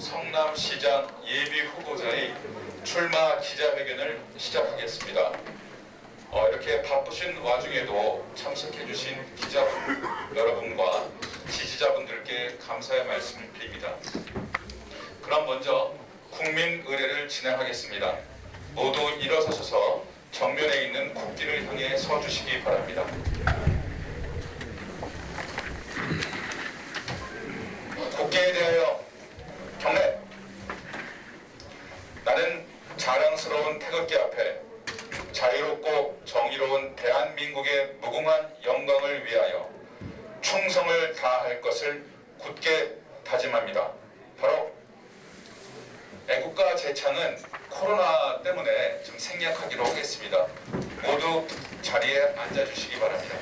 성남시장 예비 후보자의 출마 기자회견을 시작하겠습니다. 어, 이렇게 바쁘신 와중에도 참석해주신 기자분 여러분과 지지자분들께 감사의 말씀을 드립니다. 그럼 먼저 국민 의례를 진행하겠습니다. 모두 일어서셔서 정면에 있는 국기를 향해 서주시기 바랍니다. 국기에 대하여 경례. 나는 자랑스러운 태극기 앞에 자유롭고 정의로운 대한민국의 무궁한 영광을 위하여 충성을 다할 것을 굳게 다짐합니다. 바로 애국가 제창은 코로나 때문에 좀 생략하기로 하겠습니다. 모두 자리에 앉아주시기 바랍니다.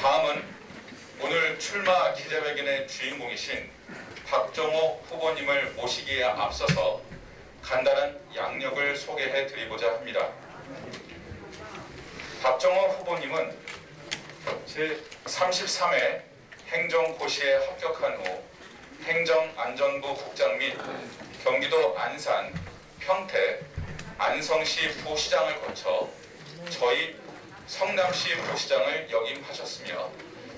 다음은 오늘 출마 기자회견의 주인공이신 박정호 후보님을 모시기에 앞서서 간단한 양력을 소개해 드리고자 합니다. 박정호 후보님은 제 33회 행정고시에 합격한 후 행정안전부 국장 및 경기도 안산, 평택, 안성시 부시장을 거쳐 저희 성남시 부시장을 역임하셨으며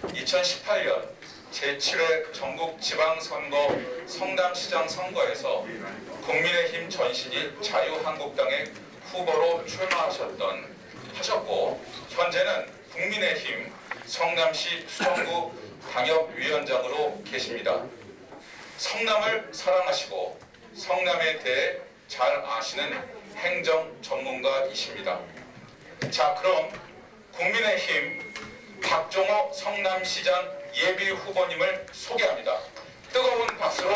2018년 제7회 전국 지방선거 성남시장 선거에서 국민의힘 전신이 자유한국당의 후보로 출마하셨던 하셨고 현재는 국민의힘 성남시 수정구 방역위원장으로 계십니다. 성남을 사랑하시고 성남에 대해 잘 아시는 행정 전문가이십니다. 자, 그럼 국민의힘 박종호 성남시장 예비 후보님을 소개합니다. 뜨거운 박수로.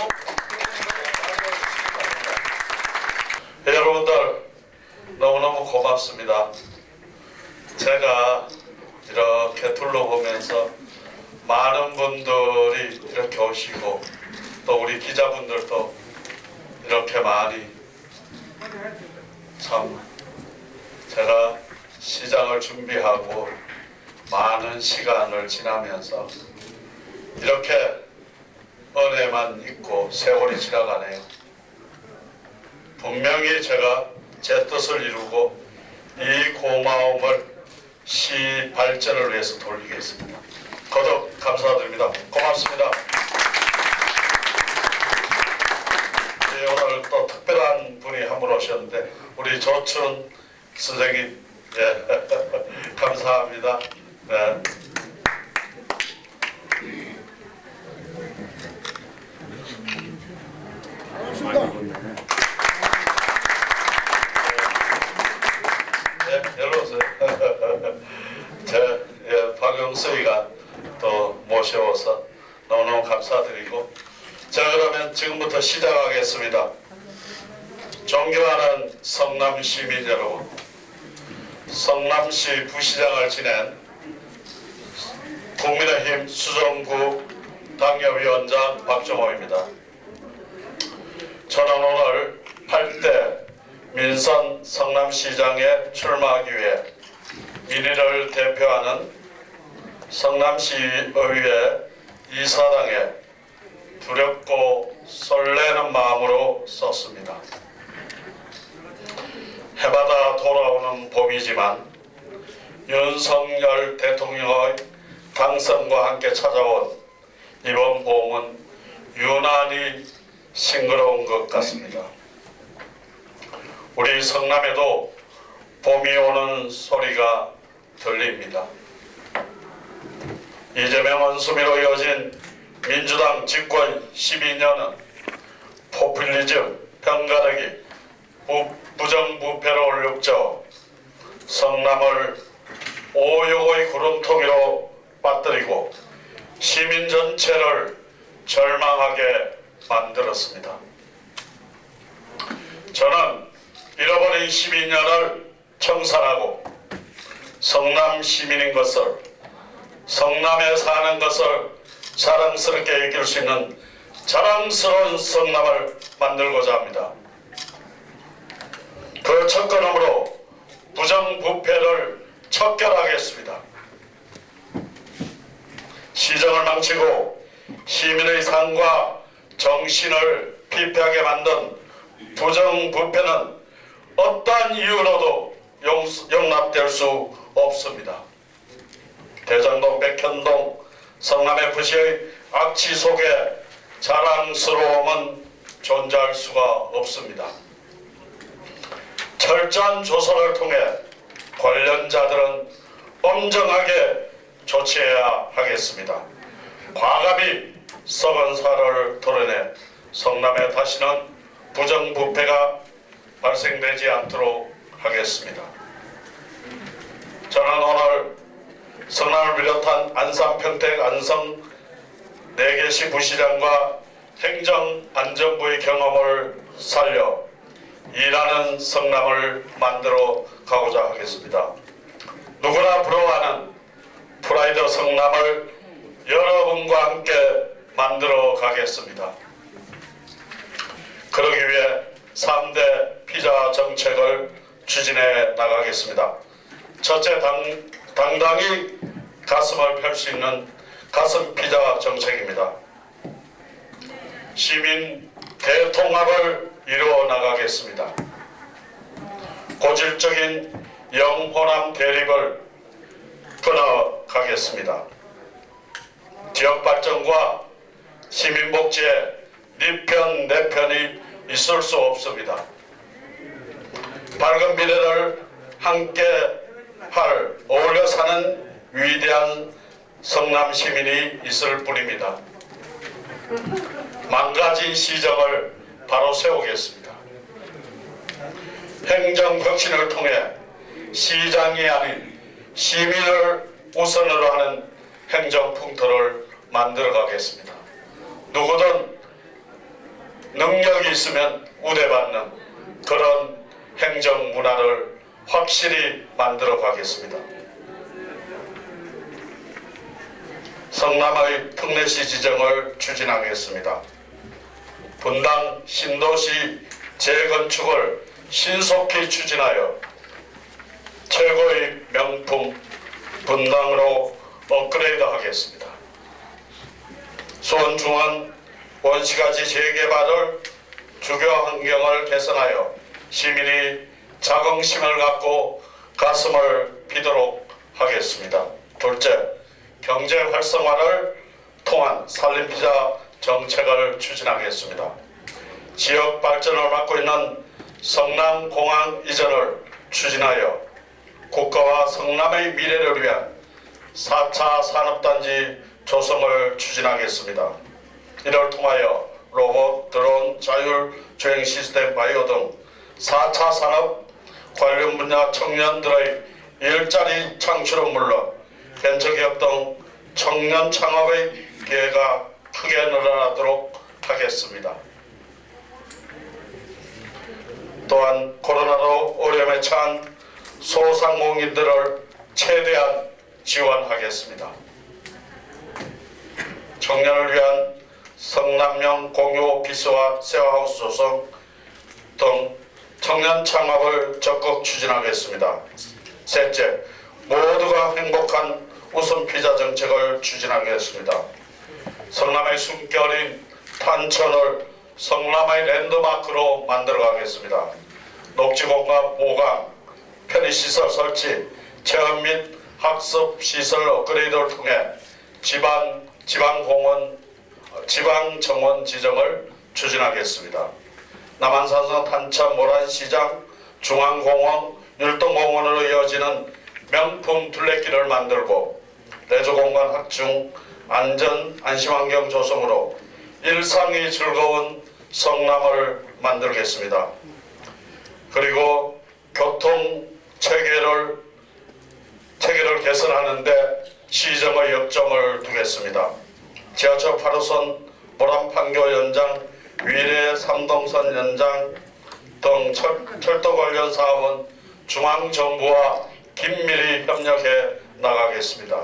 네, 여러분들 너무너무 고맙습니다. 제가 이렇게 둘러보면서 많은 분들이 이렇게 오시고 또 우리 기자분들도 이렇게 많이 참 제가 시장을 준비하고 많은 시간을 지나면서 이렇게 은혜만 있고 세월이 지나가네요. 분명히 제가 제 뜻을 이루고 이 고마움을 시 발전을 위해서 돌리겠습니다. 거듭 감사드립니다. 고맙습니다. 네, 오늘 또 특별한 분이 한 분 오셨는데 우리 조춘 선생님 예, 감사합니다. 네. 네, 일로 오세요. 제 예, 박영수이가 또 모셔와서 너무너무 감사드리고 자 그러면 지금부터 시작하겠습니다. 존경하는 성남 시민 여러분, 성남시 부시장을 지낸 국민의힘 수정구 당협위원장 박정호입니다. 저는 오늘 8대 민선 성남시장에 출마하기 위해 민의를 대표하는 성남시의회 이사당에 두렵고 설레는 마음으로 썼습니다. 해마다 돌아오는 봄이지만 윤석열 대통령의 당선과 함께 찾아온 이번 봄은 유난히 싱그러운 것 같습니다. 우리 성남에도 봄이 오는 소리가 들립니다. 이재명은 수미로 이어진 민주당 집권 12년은 포퓰리즘, 편가르기, 부, 부정부패로 올육져 성남을 오욕의 구름통이로 빠뜨리고 시민 전체를 절망하게 만들었습니다. 저는 잃어버린 12년을 청산하고 성남 시민인 것을 성남에 사는 것을 자랑스럽게 여길 수 있는 자랑스러운 성남을 만들고자 합니다. 그 첫 걸음으로 부정부패를 척결하겠습니다. 시정을 망치고 시민의 삶과 정신을 피폐하게 만든 부정부패는 어떠한 이유로도 용, 용납될 수 없습니다. 대장동, 백현동, 성남의 부시의 악취 속에 자랑스러움은 존재할 수가 없습니다. 철저한 조사를 통해 관련자들은 엄정하게 조치해야 하겠습니다. 과감히 썩은 살을 도려내 성남에 다시는 부정부패가 발생되지 않도록 하겠습니다. 저는 오늘 성남을 비롯한 안산, 평택, 안성 4개시 부시장과 행정안전부의 경험을 살려 일하는 성남을 만들어 가고자 하겠습니다. 누구나 부러워하는 프라이드 성남을 여러분과 함께 만들어 가겠습니다. 그러기 위해 3대 피자 정책을 추진해 나가겠습니다. 첫째, 당, 당당히 가슴을 펼 수 있는 가슴 피자 정책입니다. 시민 대통합을 이루어 나가겠습니다. 고질적인 영호남 대립을 끊어가겠습니다. 지역 발전과 시민 복지에 네편 내 편이 있을 수 없습니다. 밝은 미래를 함께 할 어울려 사는 위대한 성남 시민이 있을 뿐입니다. 망가진 시정을 바로 세우겠습니다. 행정 혁신을 통해 시장이 아닌 시민을 우선으로 하는 행정 풍토를 만들어 가겠습니다. 누구든 능력이 있으면 우대받는 그런 행정 문화를 확실히 만들어 가겠습니다. 성남의 특례시 지정을 추진하겠습니다. 분당 신도시 재건축을 신속히 추진하여 최고의 명품 분당으로 업그레이드 하겠습니다. 수원중원 원시가지 재개발을 주거 환경을 개선하여 시민이 자긍심을 갖고 가슴을 피도록 하겠습니다. 둘째, 경제 활성화를 통한 산림피자 정책을 추진하겠습니다. 지역 발전을 맡고 있는 성남공항 이전을 추진하여 국가와 성남의 미래를 위한 4차 산업단지 조성을 추진하겠습니다. 이를 통하여 로봇, 드론, 자율 주행 시스템, 바이오 등 4차 산업 관련 분야 청년들의 일자리 창출은 물론 벤처기업 등 청년 창업의 기회가 크게 늘어나도록 하겠습니다. 또한 코로나로 어려움에 처한 소상공인들을 최대한 지원하겠습니다. 청년을 위한 성남형 공유 오피스와 세화하우스 조성 등 청년 창업을 적극 추진하겠습니다. 셋째, 모두가 행복한 웃음 피자 정책을 추진하겠습니다. 성남의 숨결인 탄천을 성남의 랜드마크로 만들어 가겠습니다. 녹지공간 보강, 편의시설 설치, 체험 및 학습 시설 업그레이드를 통해 지방 지방공원 지방 정원 지정을 추진하겠습니다. 남한산성 탄천 모란시장 중앙공원 율동공원으로 이어지는 명품 둘레길을 만들고 내조공간 확충 안전 안심환경 조성으로 일상이 즐거운 성남을 만들겠습니다. 그리고 교통 체계를 체계를 개선하는데 시정의 역점을 두겠습니다. 지하철 8호선 모란판교 연장, 위례 삼동선 연장 등 철, 철도 관련 사업은 중앙정부와 긴밀히 협력해 나가겠습니다.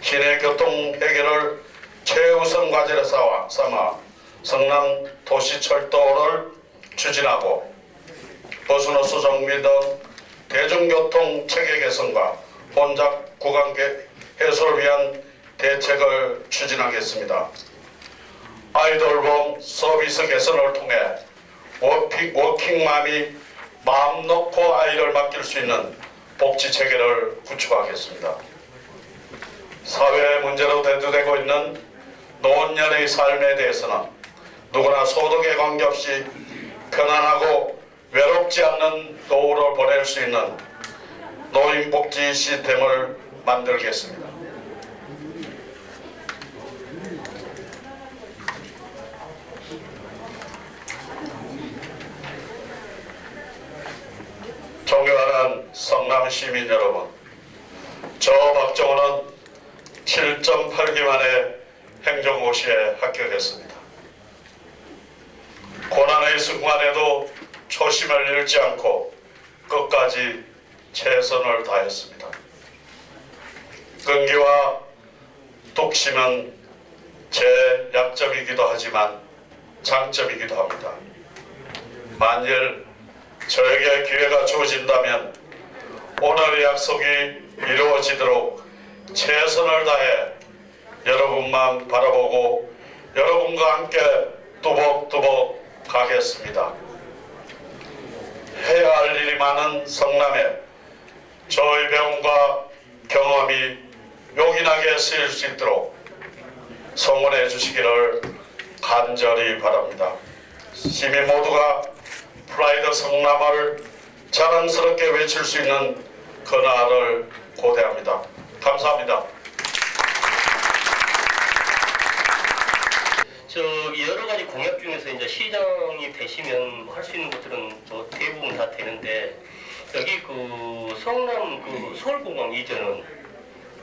시내 교통 해결을 최우선 과제로 삼아, 성남 도시철도를 추진하고 버스노스 정비 등 대중교통 체계 개선과 혼잡 구간 개- 해소를 위한 대책을 추진하겠습니다. 아이돌봄 서비스 개선을 통해 워킹, 워킹맘이 마음 놓고 아이를 맡길 수 있는 복지 체계를 구축하겠습니다. 사회 문제로 대두되고 있는 노년의 삶에 대해서는 누구나 소득에 관계없이 편안하고 외롭지 않는 노후를 보낼 수 있는 노인복지 시스템을 만들겠습니다. 존경하는 성남 시민 여러분, 저 박정호는 7.8기 만에 행정고시에 합격했습니다. 고난의 순간에도 초심을 잃지 않고 끝까지 최선을 다했습니다. 끈기와 독심은 제 약점이기도 하지만 장점이기도 합니다. 만일 저에게 기회가 주어진다면 오늘의 약속이 이루어지도록 최선을 다해 여러분만 바라보고 여러분과 함께 뚜벅뚜벅 가겠습니다. 해야 할 일이 많은 성남에 저의 배움과 경험이 요긴하게 쓰일 수 있도록 성원해 주시기를 간절히 바랍니다. 시민 모두가 프라이드 성남을 자랑스럽게 외칠 수 있는 그날을 고대합니다. 감사합니다. 저 여러 가지 이제 시장이 되시면 할 수 있는 것들은 뭐 대부분 다 되는데 여기 그 성남 그 서울공항 이전은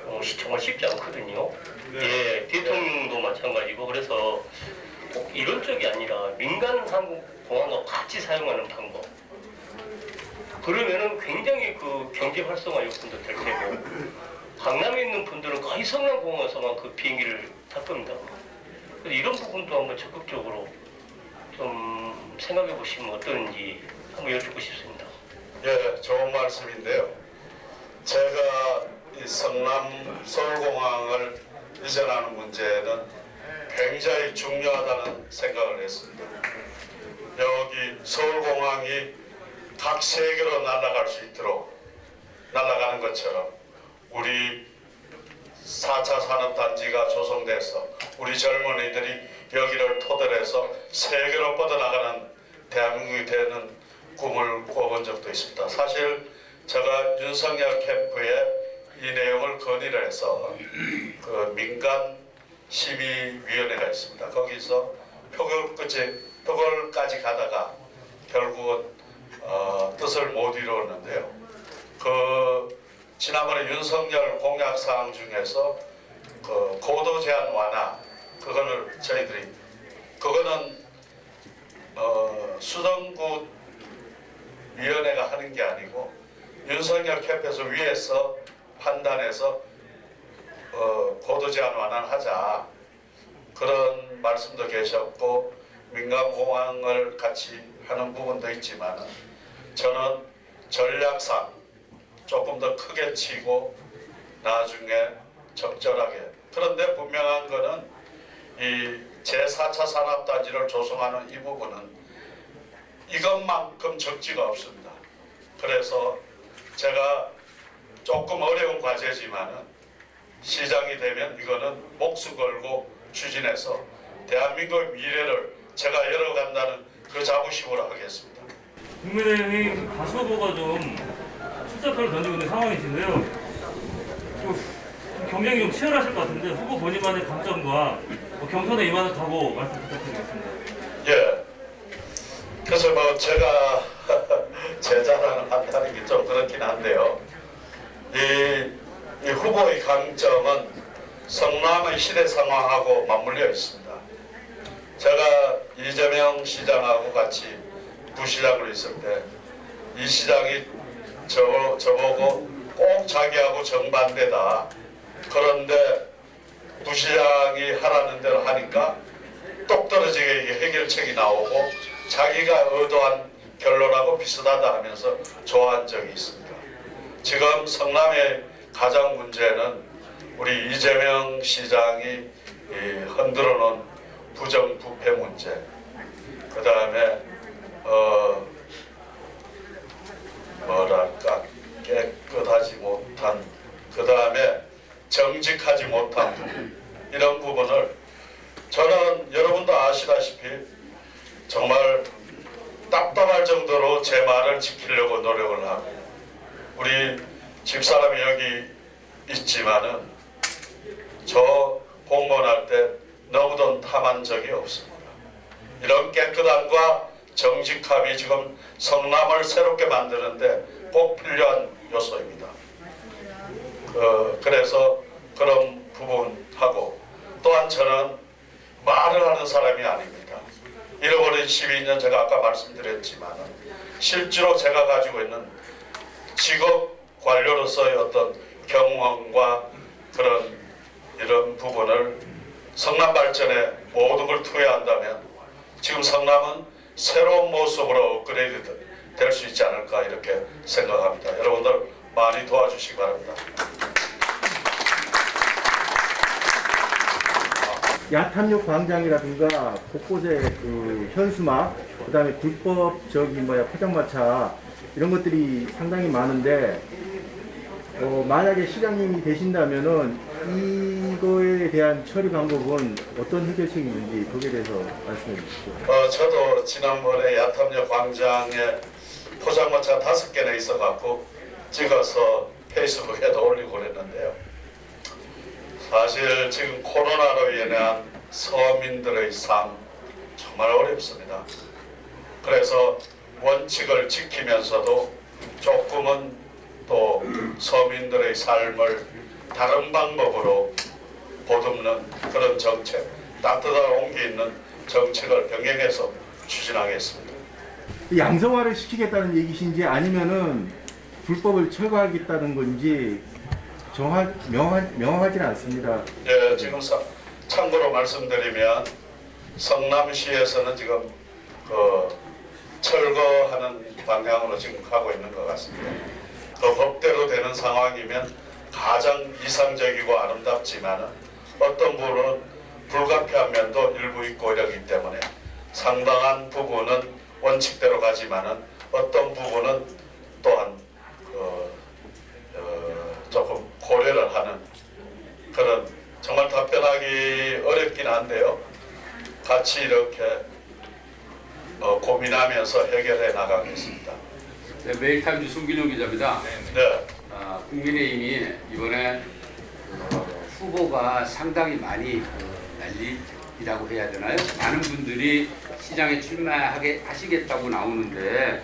어, 시- 정말 쉽지 않거든요. 예, 대통령도 마찬가지고 그래서 꼭 이런 쪽이 아니라 민간 항공공항과 같이 사용하는 방법. 그러면은 굉장히 그 경제 활성화 요건도 될 테고 강남에 있는 분들은 거의 성남공항에서만 그 비행기를 탈 겁니다. 이런 부분도 한번 적극적으로 좀 생각해 보시면 어떤지 한번 여쭙고 싶습니다. 예, 좋은 말씀인데요. 제가 이 성남 서울공항을 이전하는 문제는 굉장히 중요하다는 생각을 했습니다. 여기 서울공항이 각 세계로 날아갈 수 있도록 날아가는 것처럼 우리 4차 산업단지가 조성돼서 우리 젊은이들이 여기를 토대로 해서 세계로 뻗어나가는 대한민국이 되는 꿈을 꿔본 적도 있습니다. 사실 제가 윤석열 캠프에 이 내용을 건의를 해서 그 민간 심의위원회가 있습니다. 거기서 표결까지 표결까지 가다가 결국은 어, 뜻을 못 이루었는데요. 그 지난번에 윤석열 공약 사항 중에서 그 고도 제한 완화 그거를 저희들이 그거는 어, 수성구 위원회가 하는 게 아니고 윤석열 캠프에서 위에서 판단해서 어, 고도 제한 완화하자. 그런 말씀도 계셨고 민간 공항을 같이 하는 부분도 있지만 저는 전략상 조금 더 크게 치고 나중에 적절하게. 그런데 분명한 거는 이 제4차 산업단지를 조성하는 이 부분은 이것만큼 적지가 없습니다. 그래서 제가 조금 어려운 과제지만은 시장이 되면 이거는 목수 걸고 추진해서 대한민국의 미래를 제가 열어간다는 그 자부심으로 하겠습니다. 국민의힘 다수 후보가 좀 출사표를 던지고 있는 상황이신데요. 좀 경쟁이 좀 치열하실 것 같은데 후보 본인만의 강점과 뭐 경선에 임하는 각오 말씀 부탁드리겠습니다. 예. 그래서 뭐 제가 제 자랑을 한다는 게 좀 그렇긴 한데요. 이, 이 후보의 강점은 성남의 시대 상황하고 맞물려 있습니다. 제가 이재명 시장하고 같이 부시장으로 있을 때 이 시장이 저, 저보고 꼭 자기하고 정반대다. 그런데 부시장이 하라는 대로 하니까 똑 떨어지게 해결책이 나오고 자기가 의도한 결론하고 비슷하다 하면서 좋아한 적이 있습니다. 지금 성남의 가장 문제는 우리 이재명 시장이 이 흔들어 놓은 부정 부패 문제, 그 다음에 어 뭐랄까 깨끗하지 못한, 그 다음에 정직하지 못한 부분 이런 부분을 저는 여러분도 아시다시피 정말 답답할 정도로 제 말을 지키려고 노력을 하고 우리 집사람이 여기 있지만은 저 공무원할 때 너무도 탐한 적이 없습니다. 이런 깨끗함과 정직함이 지금 성남을 만드는데 꼭 필요한 요소입니다. 어, 그래서 그런 부분하고 또한 저는 말을 하는 사람이 아닙니다. 잃어버린 12년 제가 아까 말씀드렸지만 실제로 제가 가지고 있는 직업 관료로서의 어떤 경험과 그런 이런 부분을 성남 발전에 모든 걸 투여한다면 지금 성남은 새로운 모습으로 업그레이드 될 수 있지 않을까 이렇게 생각합니다. 여러분들 많이 도와주시기 바랍니다. 야탐역 광장이라든가 곳곳에 그 현수막, 그다음에 불법적인 뭐야 포장마차 이런 것들이 상당히 많은데 어, 만약에 시장님이 되신다면은 이거에 대한 처리 방법은 어떤 해결책이 있는지 거기에 대해서 말씀해 주시죠. 어, 저도 지난번에 야탐역 광장에 포장마차 다섯 개나 있어 갖고 찍어서 페이스북에도 올리고 그랬는데요. 사실 지금 코로나로 인한 서민들의 삶 정말 어렵습니다. 그래서 원칙을 지키면서도 조금은 또 서민들의 삶을 다른 방법으로 보듬는 그런 정책, 따뜻한 온기 있는 정책을 병행해서 추진하겠습니다. 양성화를 시키겠다는 얘기신지 아니면은 불법을 철거하겠다는 건지 정확 명확 명확하지는 않습니다. 예, 지금 사- 참고로 말씀드리면 성남시에서는 지금 그 철거하는 방향으로 지금 가고 있는 것 같습니다. 그 법대로 되는 상황이면 가장 이상적이고 아름답지만은 어떤 부분은 불가피한 면도 일부 있고 이러기 때문에 상당한 부분은 원칙대로 가지만은 어떤 부분은 또한 그, 어, 조금 고려를 하는 그런 정말 답변하기 어렵긴 한데요. 같이 이렇게 어, 고민하면서 해결해 나가겠습니다. 네, 메일타임즈 송기룡 기자입니다. 네, 아, 국민의힘이 이번에 어, 후보가 상당히 많이 그 난리라고 해야 되나요? 많은 분들이 시장에 출마하게 하시겠다고 나오는데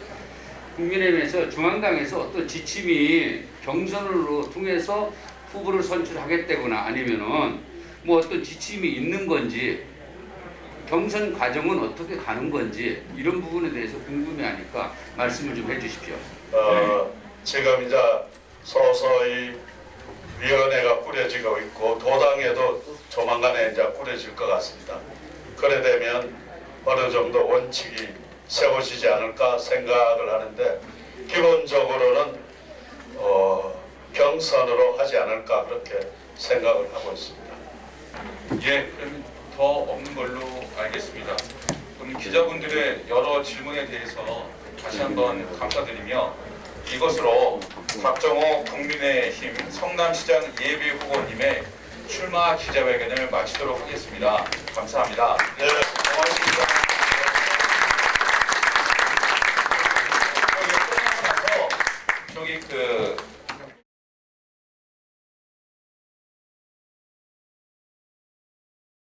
국민의힘에서 중앙당에서 어떤 지침이 경선으로 통해서 후보를 선출하겠다거나 아니면은 뭐 어떤 지침이 있는 건지 경선 과정은 어떻게 가는 건지 이런 부분에 대해서 궁금해하니까 말씀을 좀 해주십시오. 어, 지금 이제 서서히 위원회가 꾸려지고 있고 도당에도 조만간에 이제 꾸려질 것 같습니다. 그래 되면 어느 정도 원칙이 세워지지 않을까 생각을 하는데 기본적으로는 어, 경선으로 하지 않을까 그렇게 생각을 하고 있습니다. 예, 그럼 더 없는 걸로 알겠습니다. 그럼 기자분들의 여러 질문에 대해서 다시 한번 감사드리며 이것으로 박정호 국민의힘 성남시장 예비 후보님의 출마 기자회견을 마치도록 하겠습니다. 감사합니다. 네. 고맙습니다. 그